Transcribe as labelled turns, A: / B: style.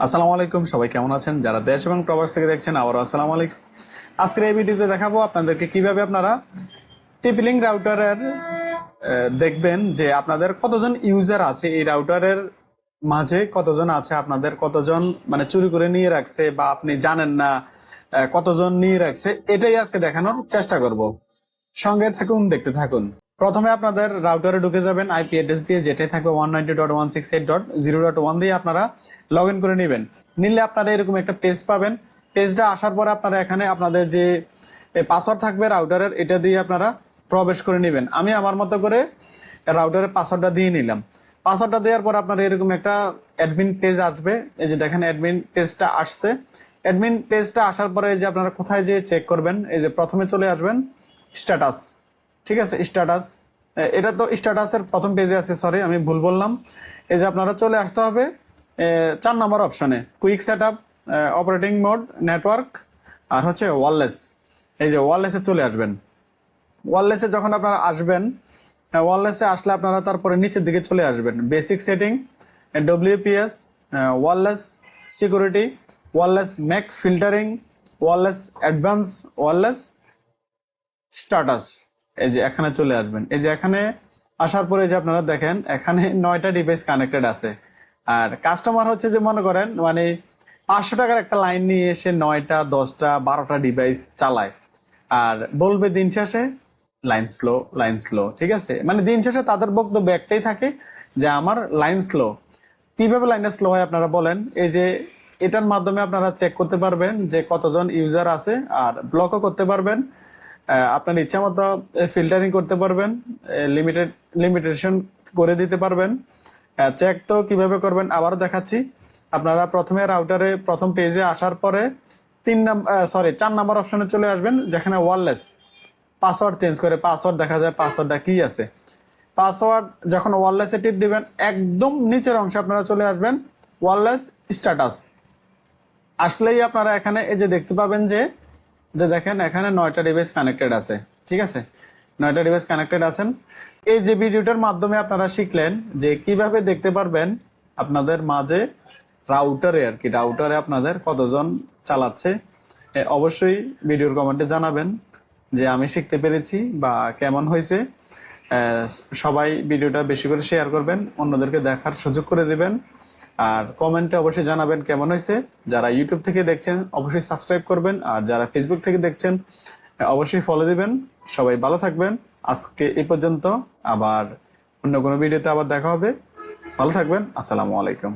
A: আসসালামু আলাইকুম, সবাই কেমন আছেন? যারা দেশ এবং প্রবাস থেকে দেখছেন, আবারও আসসালামু আলাইকুম। আজকের এই ভিডিওতে দেখাবো আপনাদেরকে কীভাবে আপনারা টিপিলিং রাউটারের দেখবেন যে আপনাদের কতজন ইউজার আছে, এই রাউটারের মাঝে কতজন আছে, আপনাদের কতজন মানে চুরি করে নিয়ে রাখছে বা আপনি জানেন না কতজন নিয়ে রাখছে, এটাই আজকে দেখানোর চেষ্টা করব। সঙ্গে থাকুন, দেখতে থাকুন। প্রথমে আপনাদের রাউটারে ঢুকে যাবেন আইপি অ্যাড্রেস দিয়ে, যেটাই থাকবে one ninety dot one six eight dot zero dot one দিয়ে আপনারা লগ ইন করে নেবেন। নিলে আপনারা এরকম একটা পেজ পাবেন। পেজটা আসার পরে আপনারা এখানে আপনাদের যে পাসওয়ার্ড থাকবে রাউটারের এটা দিয়ে আপনারা প্রবেশ করে নেবেন। আমি আমার মতো করে রাউটারের পাসওয়ার্ডটা দিয়ে নিলাম। পাসওয়ার্ডটা দেওয়ার পর আপনার এরকম একটা অ্যাডমিন পেজ আসবে। এই যে দেখেন অ্যাডমিন পেজটা আসছে। অ্যাডমিন পেজটা আসার পরে যে আপনারা কোথায় যেয়ে চেক করবেন, এই যে প্রথমে চলে আসবেন স্ট্যাটাস ঠিক আছে স্ট্যাটাস এটা তো স্ট্যাটাসের প্রথম পেজে আছে সরি আমি ভুল বললাম। এই যে আপনারা চলে আসতে হবে চার নম্বর অপশনে quick set up operating mode network আর হচ্ছে ওয়ারলেস এই যে ওয়ারলেসে চলে আসবেন। ওয়ারলেসে যখন আপনারা আসবেন ওয়ারলেসে আসলে আপনারা তারপরে নিচের দিকে চলে আসবেন। Basic setting WPS wireless security wireless MAC filtering wireless advance wireless status এই যে এখানে চলে আসবেন। এই যে এখানে আসার পরে যে আপনারা দেখেন, এখানে নয়টা ডিভাইস কানেক্টেড আছে। আর কাস্টমার হচ্ছে যে মনে করেন মানে পাঁচশো টাকার একটা লাইন নিয়ে এসে নয়টা, দশটা, বারোটা ডিভাইস চালায়। আর বলবে দিন শেষে লাইন স্লো লাইন স্লো ঠিক আছে? মানে দিন শেষে তাদের বক্তব্য একটাই থাকে যে আমার লাইন স্লো কীভাবে লাইনটা স্লো হয় আপনারা বলেন? এই যে এটার মাধ্যমে আপনারা চেক করতে পারবেন যে কতজন ইউজার আছে আর ব্লকও করতে পারবেন। আপনার ইচ্ছা মতো ফিল্টারিং করতে পারবেন লিমিটেড লিমিটেশন করে দিতে পারবেন। চেক তো কীভাবে করবেন আবারও দেখাচ্ছি। আপনারা প্রথমে রাউটারে প্রথম পেজে আসার পরে তিন নাম্বার সরি চার নাম্বার অপশনে চলে আসবেন, যেখানে ওয়ারলেস পাসওয়ার্ড চেঞ্জ করে পাসওয়ার্ড দেখা যায় পাসওয়ার্ডটা কি আছে। পাসওয়ার্ড যখন ওয়ারলেসে টিপ দিবেন, একদম নিচের অংশে আপনারা চলে আসবেন ওয়ারলেস স্ট্যাটাস আসলেই আপনারা এখানে এই যে দেখতে পাবেন যে যে দেখেন, এখানে নয়টা ডিভাইস কানেক্টেড আছে, ঠিক আছে? নয়টা ডিভাইস কানেক্টেড আছেন। এই যে ভিডিওটার মাধ্যমে আপনারা শিখলেন যে কীভাবে দেখতে পারবেন আপনাদের মাঝে রাউটারে আর কি রাউটারে আপনাদের কতজন চালাচ্ছে অবশ্যই ভিডিওর কমেন্টে জানাবেন যে আমি শিখতে পেরেছি বা কেমন হয়েছে। সবাই ভিডিওটা বেশি করে শেয়ার করবেন, অন্যদেরকে দেখার সুযোগ করে দিবেন। আর কমেন্টে অবশ্যই জানাবেন কেমন হয়েছে। যারা ইউটিউব থেকে দেখছেন, অবশ্যই সাবস্ক্রাইব করবেন। আর যারা ফেসবুক থেকে দেখছেন, অবশ্যই ফলো দিবেন। সবাই ভালো থাকবেন। আজকে এ পর্যন্ত আবার অন্য কোনো ভিডিওতে আবার দেখা হবে। ভালো থাকবেন। আসসালামু আলাইকুম।